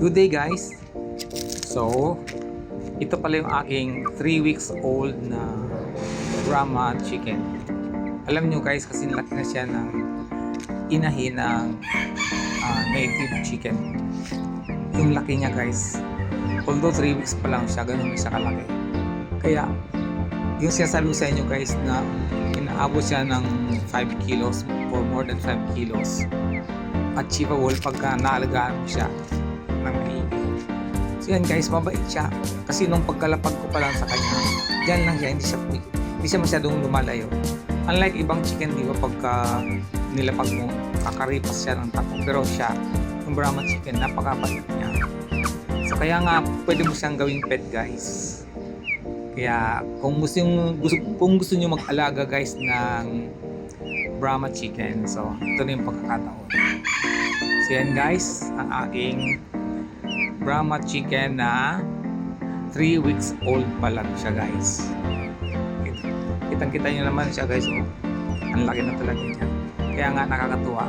Good day guys! So, ito pala yung aking 3 weeks old na Brahma chicken. Alam nyo guys, kasi laki na siya ng inahin ng ah, native chicken. Yung laki niya guys. Although 3 weeks pa lang siya, ganun siya kalaki. Kaya, yung sinasabi ko sa inyo guys na inaabot siya ng 5 kilos or more than 5 kilos achievable pagka naalagaan mo siya ng maigi. So yan guys, mabait siya. Kasi nung pagkalapag ko pa lang sa kanya, dyan lang siya, hindi siya, hindi siya masyadong lumalayo. Unlike ibang chicken, di ba, pagka nilapag mo, kakaripas siya ng tapo. Pero siya, yung Brahma chicken, napakabait niya. So kaya nga, pwede mo siyang gawing pet guys. Kaya kung gusto yung, gusto, kung gusto niyo mag-alaga guys ng Brahma chicken, so ito na yung pagkakataon. So yan guys, ang aking Brahma chicken na 3 weeks old pa lang siya guys. Kitang kita nyo naman siya guys, oh. Ang laki na talaga niya. Kaya nga nakakatuwa.